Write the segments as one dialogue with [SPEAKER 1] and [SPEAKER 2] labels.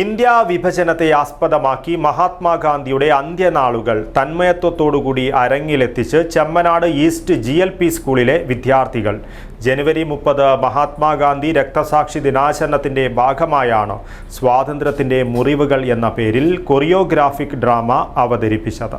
[SPEAKER 1] India വിഭജനത്തെ ആസ്പദമാക്കി മഹാത്മാഗാന്ധിയുടെ അന്ത്യനാളുകൾ തന്മയത്വത്തോടുകൂടി അരങ്ങിലെത്തിച്ച് Chemnad east G L P സ്കൂളിലെ വിദ്യാർത്ഥികൾ. ജനുവരി മുപ്പത് മഹാത്മാഗാന്ധി രക്തസാക്ഷി ദിനാചരണത്തിന്റെ ഭാഗമായാണ് സ്വാതന്ത്ര്യത്തിന്റെ മുറിവുകൾ എന്ന പേരിൽ കൊറിയോഗ്രാഫിക് ഡ്രാമ അവതരിപ്പിച്ചത്.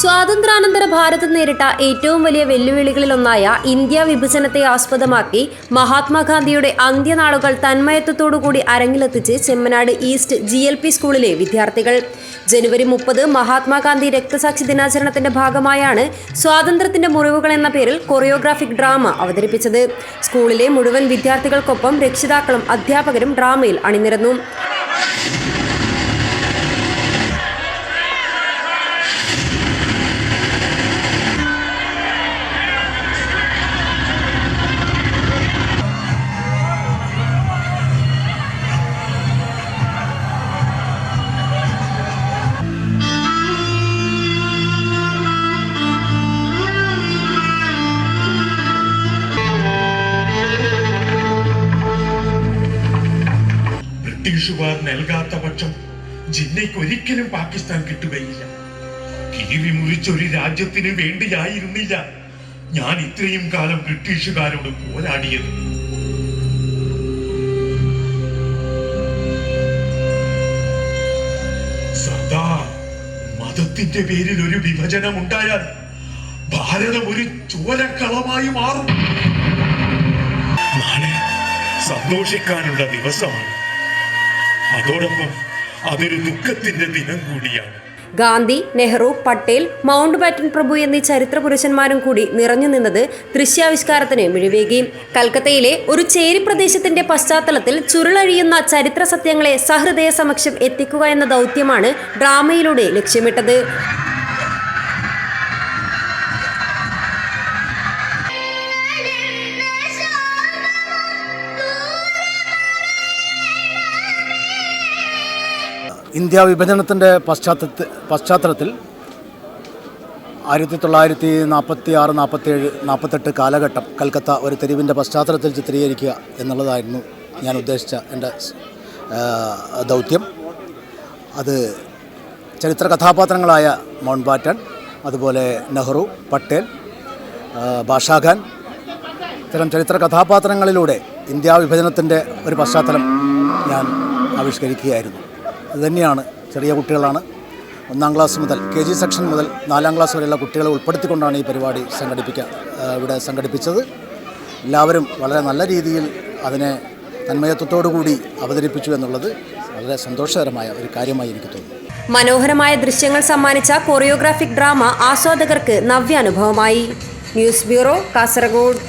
[SPEAKER 2] സ്വാതന്ത്ര്യാനന്തര ഭാരത് നേരിട്ട ഏറ്റവും വലിയ വെല്ലുവിളികളിലൊന്നായ ഇന്ത്യ വിഭജനത്തെ ആസ്പദമാക്കി മഹാത്മാഗാന്ധിയുടെ അന്ത്യനാളുകൾ തന്മയത്വത്തോടുകൂടി അരങ്ങിലെത്തിച്ച് Chemnad east G L P സ്കൂളിലെ വിദ്യാർത്ഥികൾ. ജനുവരി മുപ്പത് മഹാത്മാഗാന്ധി രക്തസാക്ഷി ദിനാചരണത്തിന്റെ ഭാഗമായാണ് സ്വാതന്ത്ര്യത്തിന്റെ മുറിവുകൾ എന്ന പേരിൽ കൊറിയോഗ്രാഫിക് ഡ്രാമ അവതരിപ്പിച്ചത്. സ്കൂളിലെ മുഴുവൻ വിദ്യാർത്ഥികൾക്കൊപ്പം രക്ഷിതാക്കളും അധ്യാപകരും ഡ്രാമയിൽ അണിനിരന്നു.
[SPEAKER 3] ബ്രിട്ടീഷുകാർ നൽകാത്ത പക്ഷം ജിന്നയ്ക്ക് ഒരിക്കലും പാകിസ്ഥാൻ കിട്ടുകയില്ല. കിഴി മുറിച്ചൊരു രാജ്യത്തിന് വേണ്ടിയായിരുന്നില്ല ഞാൻ ഇത്രയും കാലം ബ്രിട്ടീഷുകാരോട് പോരാടിയത്. സദാ മതത്തിന്റെ പേരിൽ ഒരു വിഭജനം ഉണ്ടായാൽ ഭാരതം ഒരു ചോരക്കളമായി മാറും. നാളെ സന്തോഷിക്കാനുള്ള ദിവസമാണ്. അതോടൊപ്പം അതൊരു ദുഃഖത്തിന്റെ ദിനം കൂടിയാണ്.
[SPEAKER 2] ഗാന്ധി നെഹ്റു പട്ടേൽ മൗണ്ട് ബാറ്റൻ പ്രഭു എന്നീ ചരിത്ര പുരുഷന്മാരും കൂടി നിറഞ്ഞു നിന്നത് ദൃശ്യാവിഷ്കാരത്തിന് മിഴിവേകി. കൽക്കത്തയിലെ ഒരു ചേരി പ്രദേശത്തിന്റെ പശ്ചാത്തലത്തിൽ ചുരുളഴിയുന്ന ചരിത്ര സത്യങ്ങളെ സഹൃദയ സമക്ഷം എത്തിക്കുക എന്ന ദൗത്യമാണ് ഡ്രാമയിലൂടെ ലക്ഷ്യമിട്ടത്.
[SPEAKER 4] ഇന്ത്യ വിഭജനത്തിന്റെ പശ്ചാത്തലത്തിൽ പശ്ചാത്തലത്തിൽ ആയിരത്തി തൊള്ളായിരത്തി നാൽപ്പത്തി ആറ് നാൽപ്പത്തേഴ് നാൽപ്പത്തെട്ട് കാലഘട്ടം കൽക്കത്ത ഒരു തെരുവിന്റെ പശ്ചാത്തലത്തിൽ ചിത്രീകരിക്കുക എന്നുള്ളതായിരുന്നു ഞാൻ ഉദ്ദേശിച്ച എന്റെ ദൗത്യം. അത് ചരിത്ര കഥാപാത്രങ്ങളായ മൗണ്ട് ബാറ്റൺ അതുപോലെ നെഹ്റു പട്ടേൽ ഭാഷാഖാൻ ഇത്തരം ചരിത്ര കഥാപാത്രങ്ങളിലൂടെ ഇന്ത്യ വിഭജനത്തിന്റെ ഒരു പശ്ചാത്തലം ഞാൻ ആവിഷ്കരിക്കുകയായിരുന്നു. അതുതന്നെയാണ് ചെറിയ കുട്ടികളാണ്. ഒന്നാം ക്ലാസ് മുതൽ കെ ജി സെക്ഷൻ മുതൽ നാലാം ക്ലാസ് വരെയുള്ള കുട്ടികളെ ഉൾപ്പെടുത്തിക്കൊണ്ടാണ് ഈ പരിപാടി സംഘടിപ്പിക്കാൻ ഇവിടെ സംഘടിപ്പിച്ചത്. എല്ലാവരും വളരെ നല്ല രീതിയിൽ അതിനെ കൂടി അവതരിപ്പിച്ചു എന്നുള്ളത് വളരെ സന്തോഷകരമായ ഒരു കാര്യമായി എനിക്ക് തോന്നുന്നു.
[SPEAKER 2] മനോഹരമായ ദൃശ്യങ്ങൾ സമ്മാനിച്ച കൊറിയോഗ്രാഫിക് ഡ്രാമ ആസ്വാദകർക്ക് നവ്യാനുഭവമായി. News bureau Kasaragod.